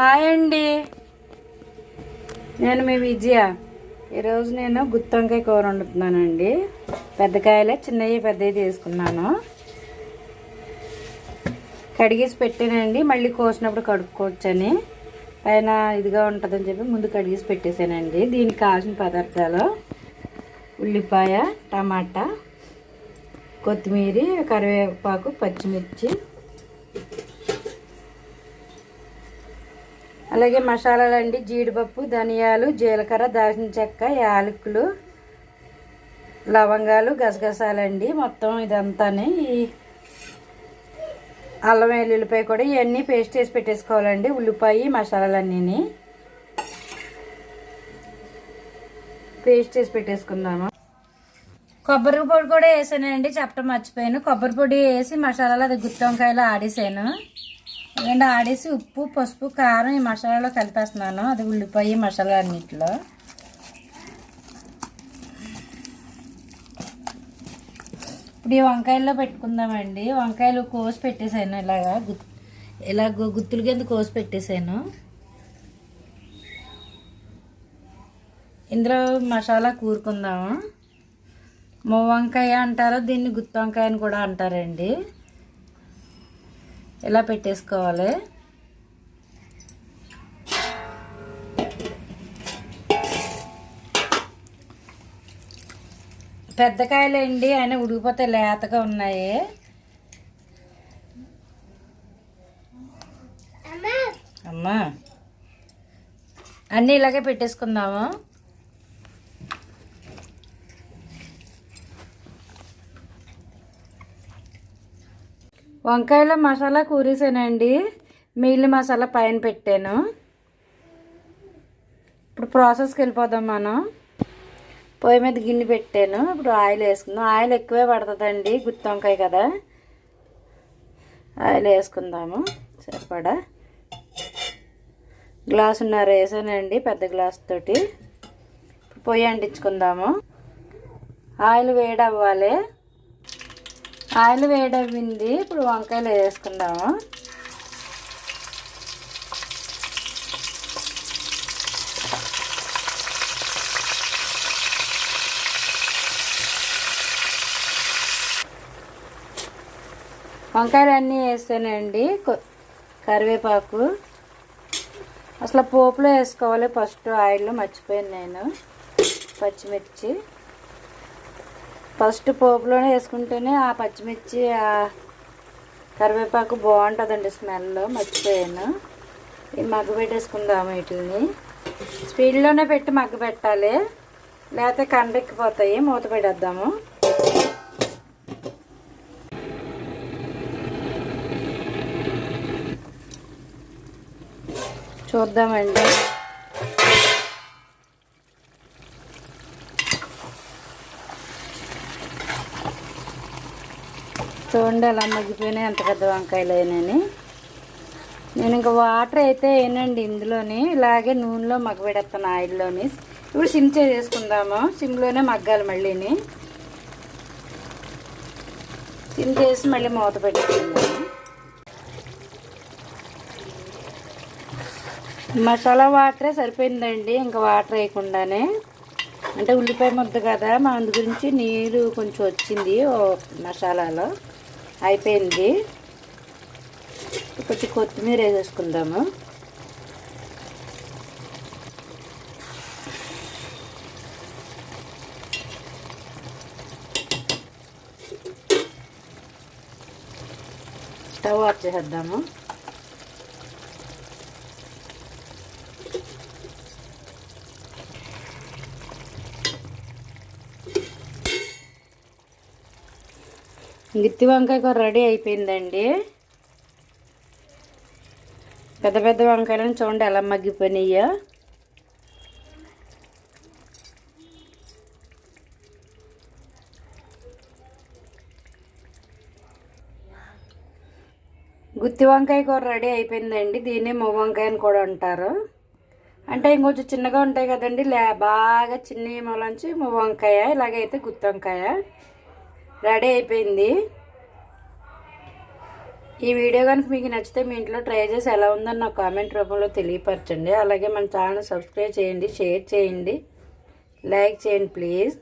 Hi అండి. నేను మీ విజయ. ఈరోజు నేను గుత్తొంకాయ కూర వండుతున్నానండి. పెద్దకాయలే చిన్నవి పెద్దవి తీసుకున్నాను. కడిగేసి పెట్టానండి. మళ్ళీ కోసినప్పుడు కడుక్కోవచ్చని. పైన ఇదిగా ఉంటుందని చెప్పి ముందు కడిగేసి పెట్టేశానండి దీనికి కావాల్సిన పదార్థాలు ఉల్లిపాయ టమాటా కొత్తిమీర కరివేపాకు పచ్చిమిర్చి అలాగే మసాలాలు అండి జీడిపప్పు ధనియాలు జీలకర్ర దాల్చిన చెక్క యాలకులు లవంగాలు గసగసాలండి మొత్తం ఇదంతానే. ఈ అల్లం వెల్లుల్లిపాయ కూడా ఇవన్నీ పేస్ట్ చేసి పెట్టేసుకోవాలండి ఉల్లిపాయ మసాలాలన్నీ పేస్ట్ చేసి పెట్టేసుకుందాము. కొబ్బరి పొడి కూడా వేసానండి చెప్పడం మర్చిపోయాను. కొబ్బరి పొడి వేసి మసాలాలు అది గుత్తి వంకాయలు ఆడేసాను. ఎందుకంటే ఆడేసి ఉప్పు పసుపు కారం ఈ మసాలాలో కలిపేస్తున్నాను. అది ఉల్లిపాయ మసాలా అన్నిటిలో. ఇప్పుడు ఈ వంకాయల్లో పెట్టుకుందామండి. వంకాయలు కోసి పెట్టేశాను ఇలాగా. గుత్ ఇలా గు- గుత్తుల కింద కోసి పెట్టేశాను. ఇందులో మసాలా కూరుకుందాము? మొ వంకాయ అంటారు దీన్ని గుత్తి వంకాయ అని కూడా అంటారండి. ఇలా పెట్టేసుకోవాలి? పెద్ద కాయలండి ఆయన ఉడికిపోతే లేతగా ఉన్నాయి. అమ్మా. అన్నీ ఇలాగే పెట్టేసుకుందాము. వంకాయల మసాలా కూరేసానండి. మిగిలిన మసాలా పైన పెట్టాను. ఇప్పుడు ప్రాసెస్కి వెళ్ళిపోదాం మనం. పొయ్యి మీద గిన్నె పెట్టాను. ఇప్పుడు ఆయిల్ వేసుకుందాం. ఆయిల్ ఎక్కువే పడుతుందండి గుత్తి వంకాయ కదా. ఆయిల్ వేసుకుందాము. సరిపడా. ఉన్నారు వేసానండి పెద్ద గ్లాస్ తోటి. పొయ్యి అంటించుకుందాము. ఆయిల్ వేడి అవ్వాలి ఆయిల్ వేడవ్వింది. ఇప్పుడు వంకాయలు వేసుకుందాము. వంకాయలు అన్నీ వేసానండి కరివేపాకు. అసలు పోపులో వేసుకోవాలి. ఫస్ట్ ఆయిల్లో మర్చిపోయాను నేను. పచ్చిమిర్చి. ఫస్ట్ పోపులోనే వేసుకుంటేనే ఆ పచ్చిమిర్చి ఆ కరివేపాకు బాగుంటుందండి స్మెల్. మర్చిపోయాను. మగ్గు మగ్గ పెట్టేసుకుందాము వీటిని. స్పీడ్లోనే పెట్టి మగ్గ పెట్టాలి. లేకపోతే కండెక్కిపోతాయి. మూత పెట్టేద్దాము. చూద్దామండి. చూడండి అలా మగ్గిపోయినాయి ఎంత పెద్ద వంకాయలు అయినాయని నేను ఇంకా వాటర్ అయితే వేయనండి ఇందులోని ఇలాగే నూనెలో మగ్గబెడతాను ఆయిల్లోని. ఇప్పుడు సిమ్ చేసేసుకుందాము సిమ్లోనే మగ్గాలి మళ్ళీని. సిమ్ చేసి మళ్ళీ మూత పెట్టేసుకుందాము మసాలా వాటరే సరిపోయిందండి. ఇంకా వాటర్ వేయకుండానే. అంటే ఉల్లిపాయ ముద్ద కదా మా అందు గురించి నీరు కొంచెం వచ్చింది ఓ మసాలాలో. అయిపోయింది. కొంచెం కొత్తిమీర వేసేసుకుందాము. స్టవ్ ఆఫ్ చేసేద్దాము. గిత్తి వంకాయ కూర రెడీ అయిపోయిందండి. పెద్ద పెద్ద వంకాయలను చూడండి ఎలా మగ్గిపోయినాయో. గుత్తి వంకాయ కూర రెడీ అయిపోయిందండి. దీన్ని మొవ్వ వంకాయ అని కూడా అంటారు. అంటే ఇంకొంచెం చిన్నగా ఉంటాయి కదండి. లే బాగా చిన్న మొలంచి మొవ్వ వంకాయ ఇలాగైతే గుత్తి వంకాయ. రెడీ అయిపోయింది. ఈ వీడియో కనుక మీకు నచ్చితే మీ ఇంట్లో ట్రై చేసి ఎలా ఉందని నా కామెంట్ రూపంలో తెలియపరచండి. అలాగే మన ఛానల్ సబ్స్క్రైబ్ చేయండి షేర్ చేయండి లైక్ చేయండి ప్లీజ్.